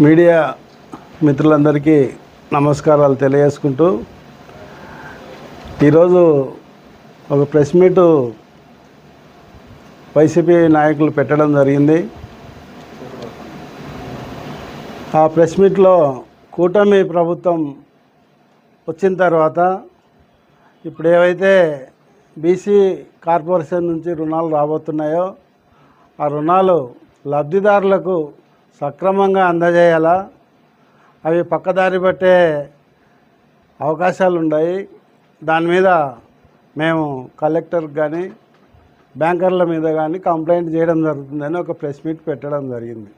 Media మిత్రులందరికీ నమస్కారాలు తెలియజేసుకుంటూ ఈరోజు ఒక ప్రెస్ మీటు వైసీపీ నాయకులు పెట్టడం జరిగింది. ఆ ప్రెస్ మీట్లో కూటమి ప్రభుత్వం వచ్చిన తర్వాత ఇప్పుడు ఏవైతే బీసీ కార్పొరేషన్ నుంచి రుణాలు రాబోతున్నాయో ఆ రుణాలు లబ్ధిదారులకు సక్రమంగా అందజేయాలా? అవి పక్కదారి పట్టే అవకాశాలు ఉన్నాయి దాని మీద మేము కలెక్టర్ కానీ బ్యాంకర్ల మీద కానీ కంప్లైంట్ చేయడం జరుగుతుందని ఒక ప్రెస్ మీట్ పెట్టడం జరిగింది.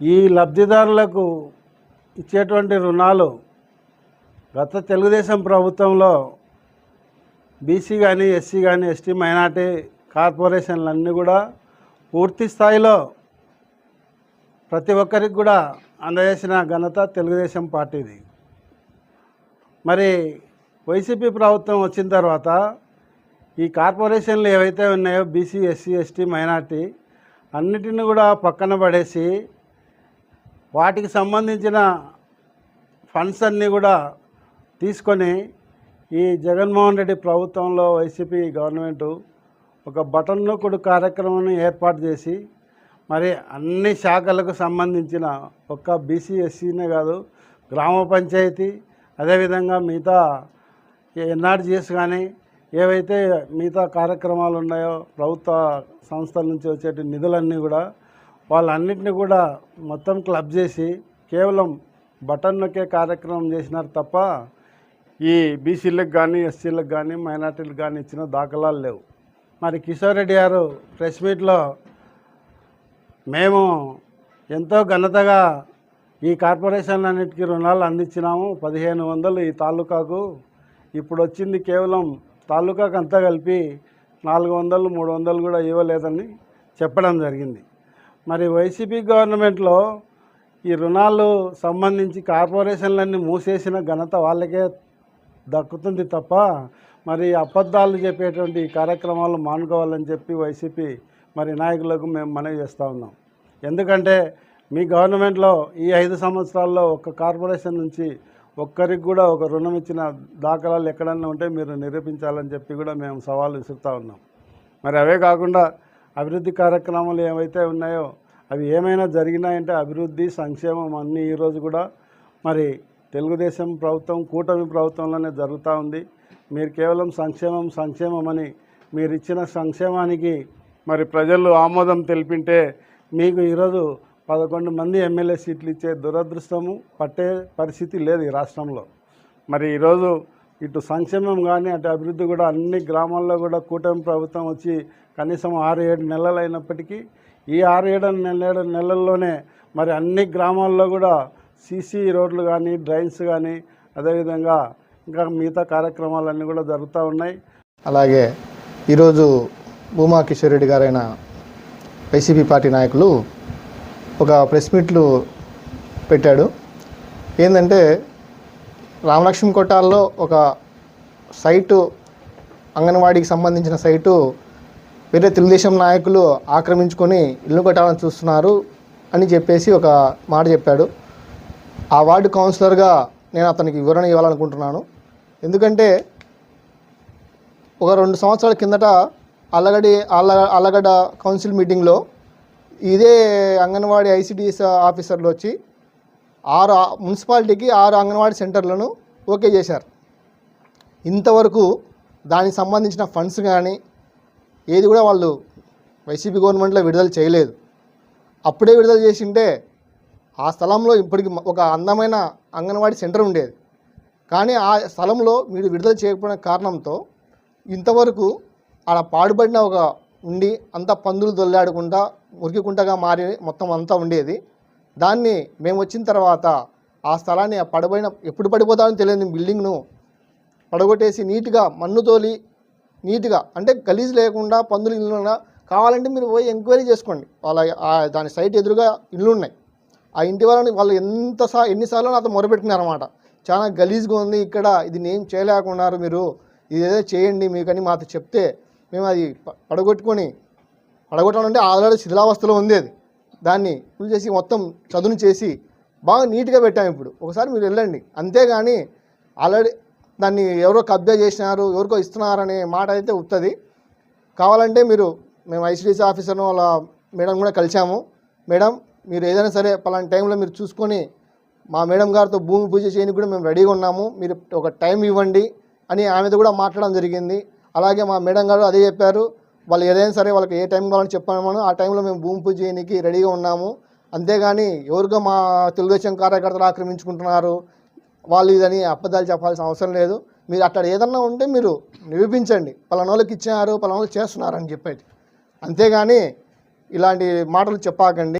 ఈ లబ్ధిదారులకు ఇచ్చేటువంటి రుణాలు గత తెలుగుదేశం ప్రభుత్వంలో బీసీ కానీ ఎస్సీ కానీ ఎస్టీ మైనార్టీ కార్పొరేషన్లన్నీ కూడా పూర్తి స్థాయిలో ప్రతి ఒక్కరికి కూడా అందజేసిన ఘనత తెలుగుదేశం పార్టీది. మరి వైసీపీ ప్రభుత్వం వచ్చిన తర్వాత ఈ కార్పొరేషన్లు ఏవైతే ఉన్నాయో బీసీ ఎస్సీ ఎస్టీ మైనార్టీ అన్నిటిని కూడా పక్కన పడేసి వాటికి సంబంధించిన ఫండ్స్ అన్నీ కూడా తీసుకొని ఈ జగన్మోహన్ రెడ్డి ప్రభుత్వంలో వైసీపీ గవర్నమెంటు ఒక బటన్ నొక్కుడు కార్యక్రమాన్ని ఏర్పాటు చేసి మరి అన్ని శాఖలకు సంబంధించిన ఒక్క బీసీ ఎస్సీనే కాదు గ్రామ పంచాయతీ అదేవిధంగా మిగతా ఎన్ఆర్జీఎస్ కానీ ఏవైతే మిగతా కార్యక్రమాలు ఉన్నాయో ప్రభుత్వ సంస్థల నుంచి వచ్చే నిధులన్నీ కూడా వాళ్ళన్నింటినీ కూడా మొత్తం క్లబ్ చేసి కేవలం బటన్ నొక్కే కార్యక్రమం చేసినారు తప్ప ఈ బీసీలకు కానీ ఎస్సీలకు కానీ మైనార్టీలకు కానీ ఇచ్చిన దాఖలాలు లేవు. మరి కిషోర్ రెడ్డి గారు ప్రెస్ మీట్లో మేము ఎంతో ఘనతగా ఈ కార్పొరేషన్లన్నిటికీ రుణాలు అందించినాము. పదిహేను వందలు ఈ తాలూకాకు. ఇప్పుడు వచ్చింది కేవలం తాలూకాకు అంతా కలిపి నాలుగు వందలు మూడు వందలు కూడా ఇవ్వలేదని చెప్పడం జరిగింది. మరి వైసీపీ గవర్నమెంట్లో ఈ రుణాలు సంబంధించి కార్పొరేషన్లన్నీ మూసేసిన ఘనత వాళ్ళకే దక్కుతుంది తప్ప మరి అబద్ధాలు చెప్పేటువంటి కార్యక్రమాలు మానుకోవాలని చెప్పి వైసీపీ మరి నాయకులకు మేము మనవి చేస్తూ ఉన్నాం. ఎందుకంటే మీ గవర్నమెంట్లో ఈ ఐదు సంవత్సరాల్లో ఒక్క కార్పొరేషన్ నుంచి ఒక్కరికి కూడా ఒక రుణం ఇచ్చిన దాఖలాలు ఎక్కడన్నా ఉంటే మీరు నిరూపించాలని చెప్పి కూడా మేము సవాలు విసురుతూ ఉన్నాం. మరి అవే కాకుండా అభివృద్ధి కార్యక్రమాలు ఏవైతే ఉన్నాయో అవి ఏమైనా జరిగినాయంటే అభివృద్ధి సంక్షేమం అన్నీ ఈరోజు కూడా మరి తెలుగుదేశం ప్రభుత్వం కూటమి ప్రభుత్వంలోనే జరుగుతూ ఉంది. మీరు కేవలం సంక్షేమం సంక్షేమం అని మీరు ఇచ్చిన సంక్షేమానికి మరి ప్రజలు ఆమోదం తెలిపింటే మీకు ఈరోజు పదకొండు మంది ఎమ్మెల్యే సీట్లు ఇచ్చే దురదృష్టము పట్టే పరిస్థితి లేదు ఈ రాష్ట్రంలో. మరి ఈరోజు ఇటు సంక్షేమం కానీ అటు అభివృద్ధి కూడా అన్ని గ్రామాల్లో కూడా కూటమి ప్రభుత్వం వచ్చి కనీసం ఆరు ఏడు నెలలు అయినప్పటికీ ఈ ఆరు ఏడు నెల నెలల్లోనే మరి అన్ని గ్రామాల్లో కూడా సీసీ రోడ్లు కానీ డ్రైన్స్ కానీ అదేవిధంగా ఇంకా మిగతా కార్యక్రమాలన్నీ కూడా జరుగుతూ ఉన్నాయి. అలాగే ఈరోజు భూమా కిషోర్ రెడ్డి గారైన వైసీపీ పార్టీ నాయకులు ఒక ప్రెస్ మీట్లు పెట్టాడు. ఏంటంటే రామలక్ష్మి కొట్టాల్లో ఒక సైటు అంగన్వాడీకి సంబంధించిన సైటు వేరే తెలుగుదేశం నాయకులు ఆక్రమించుకొని ఇల్లు కట్టాలని చూస్తున్నారు అని చెప్పేసి ఒక మాట చెప్పాడు. ఆ వార్డు కౌన్సిలర్గా నేను అతనికి వివరణ ఇవ్వాలనుకుంటున్నాను. ఎందుకంటే ఒక రెండు సంవత్సరాల కిందట అల్లగడి అల్ల అల్లగడ్డ కౌన్సిల్ మీటింగ్లో ఇదే అంగన్వాడీ ఐసిడిఎస్ ఆఫీసర్లు వచ్చి ఆరు మున్సిపాలిటీకి ఆరు అంగన్వాడీ సెంటర్లను ఓకే చేశారు. ఇంతవరకు దానికి సంబంధించిన ఫండ్స్ కానీ ఏది కూడా వాళ్ళు వైసీపీ గవర్నమెంట్లో విడుదల చేయలేదు. అప్పుడే విడుదల చేసింటే ఆ స్థలంలో ఇప్పటికి ఒక అందమైన అంగన్వాడీ సెంటర్ ఉండేది. కానీ ఆ స్థలంలో మీరు విడుదల చేయకపోయిన కారణంతో ఇంతవరకు ఆడ పాడుబడిన ఒక ఉండి అంతా పందులు దొల్లాడకుండా మురికికుంటగా మారి మొత్తం అంతా ఉండేది. దాన్ని మేము వచ్చిన తర్వాత ఆ స్థలాన్ని ఆ ఎప్పుడు పడిపోతామని తెలియని బిల్డింగ్ను పడగొట్టేసి నీట్గా మన్ను తోలి నీట్గా అంటే గలీజ్ లేకుండా పందులు ఇల్లు కావాలంటే మీరు పోయి ఎంక్వైరీ చేసుకోండి. వాళ్ళ దాని సైట్ ఎదురుగా ఇల్లు ఉన్నాయి. ఆ ఇంటి వాళ్ళని వాళ్ళు ఎంత సా ఎన్నిసార్లు నాతో మొరపెట్టుకున్నారన్నమాట చాలా గలీజ్గా ఉంది ఇక్కడ ఇది నేను చేయలేకున్నారు మీరు ఇదేదో చేయండి మీకని మాతో చెప్తే మేము అది పడగొట్టుకొని పడగొట్టడం అంటే ఆల్రెడీ శిథిలావస్థలో ఉంది అది. దాన్ని ఫుల్ చేసి మొత్తం చదును చేసి బాగా నీట్గా పెట్టాము ఇప్పుడు. ఒకసారి మీరు వెళ్ళండి. అంతేగాని ఆల్రెడీ దాన్ని ఎవరో కబ్జా చేసినారు ఎవరికో ఇస్తున్నారనే మాట అయితే వస్తుంది కావాలంటే మీరు మేము ఐసిడిసి ఆఫీసర్ను వాళ్ళ మేడం కూడా కలిసాము మేడం మీరు ఏదైనా సరే పలానా టైంలో మీరు చూసుకొని మా మేడం గారితో భూమి పూజ చేయడానికి కూడా మేము రెడీగా ఉన్నాము. మీరు ఒక టైం ఇవ్వండి అని ఆమెతో కూడా మాట్లాడడం జరిగింది. అలాగే మా మేడం గారు అదే చెప్పారు. వాళ్ళు ఏదైనా సరే వాళ్ళకి ఏ టైం కావాలని చెప్పామో ఆ టైంలో మేము భూమి పూజ చేయడానికి రెడీగా ఉన్నాము. అంతేగాని ఎవరిగా మా తెలుగుదేశం కార్యకర్తలు ఆక్రమించుకుంటున్నారు. వాళ్ళు ఇదని అబద్ధాలు చెప్పాల్సిన అవసరం లేదు. మీరు అక్కడ ఏదన్నా ఉంటే మీరు నిరూపించండి. పలానోళ్ళకి వాళ్ళకి ఇచ్చారు పలానా చేస్తున్నారు అని చెప్పేది. అంతేగాని ఇలాంటి మాటలు చెప్పాకండి.